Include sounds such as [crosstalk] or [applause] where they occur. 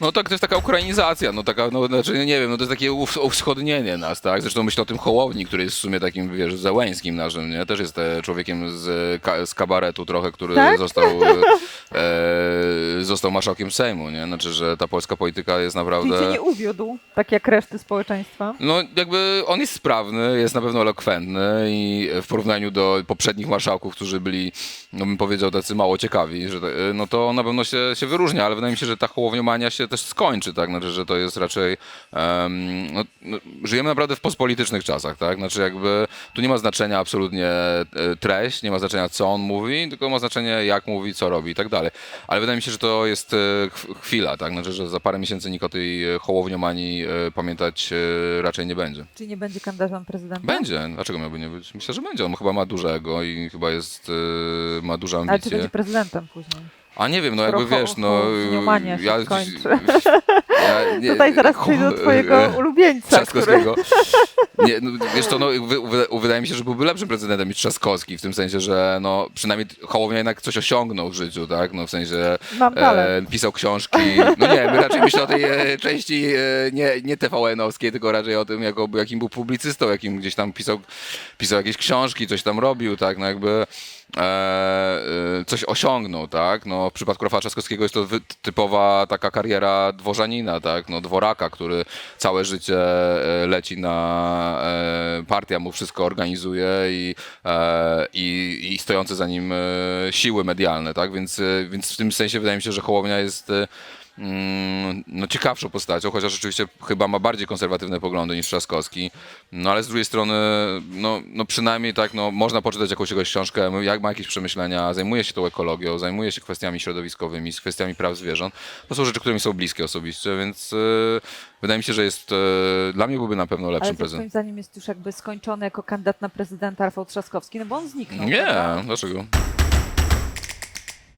No tak, to jest taka ukrainizacja, no taka, no znaczy nie wiem, no to jest takie uws- uwschodnienie nas, tak? Zresztą myślę o tym Hołowni, który jest w sumie takim, wiesz, Zełęskim naszym, nie? Też jest e, człowiekiem z, ka- z kabaretu trochę, który Tak? został, e, został marszałkiem Sejmu, nie? Znaczy, że ta polska polityka jest Czyli naprawdę... cię nie uwiódł, tak jak reszty społeczeństwa. No jakby on jest sprawny, jest na pewno elokwentny i w porównaniu do poprzednich marszałków, którzy byli, no bym powiedział, tacy mało ciekawi, że, te- no to on na pewno się, się wyróżnia, ale wydaje mi się, że ta hołowniomania się też skończy, tak? Znaczy, że to jest raczej, em, no, żyjemy naprawdę w postpolitycznych czasach, tak? Znaczy jakby tu nie ma znaczenia absolutnie e, treść, nie ma znaczenia co on mówi, tylko ma znaczenie jak mówi, co robi i tak dalej. Ale wydaje mi się, że to jest e, ch- chwila, tak? Znaczy, że za parę miesięcy nikt o tej e, hołowniomanii pamiętać raczej nie będzie. Czyli nie będzie kandydatem prezydenta? Będzie. Dlaczego miałby nie być? Myślę, że będzie. On chyba ma dużego i chyba jest, ma duże Ale czy ambicje. będzie prezydentem później? A nie wiem, no jakby wiesz, no... się [laughs] ja, nie, Tutaj zaraz przejdę do twojego e, [laughs] ulubieńca, który... Trzaskowskiego. [laughs] Nie, no, wiesz co, no, wy, wy, wydaje mi się, że byłby lepszym prezydentem niż Trzaskowski, w tym sensie, że no, przynajmniej Hołownia jednak coś osiągnął w życiu, tak? No w sensie Mam talent. e, pisał książki. No nie, my raczej myślę o tej e, części e, nie, nie TVN-owskiej, tylko raczej o tym, jako, jakim był publicystą, jakim gdzieś tam pisał, pisał jakieś książki, coś tam robił, tak? No jakby e, e, coś osiągnął, tak? No w przypadku Rafała Trzaskowskiego jest to typowa taka kariera dworzanina, tak? No dworaka, który całe życie e, leci na e, partia mu wszystko organizuje i, e, i, i stojące za nim siły medialne, tak? Więc, więc w tym sensie wydaje mi się, że Hołownia jest no, ciekawszą postacią, chociaż rzeczywiście chyba ma bardziej konserwatywne poglądy niż Trzaskowski. No ale z drugiej strony, no, no przynajmniej tak, no, można poczytać jakąś jego książkę, jak ma jakieś przemyślenia, zajmuje się tą ekologią, zajmuje się kwestiami środowiskowymi, z kwestiami praw zwierząt. To są rzeczy, które mi są bliskie osobiście, więc e, wydaje mi się, że jest, e, dla mnie byłby na pewno lepszym prezydentem. zdaniem jest już jakby skończony jako kandydat na prezydenta Rafał Trzaskowski, no bo on zniknął. Nie, prawda? dlaczego?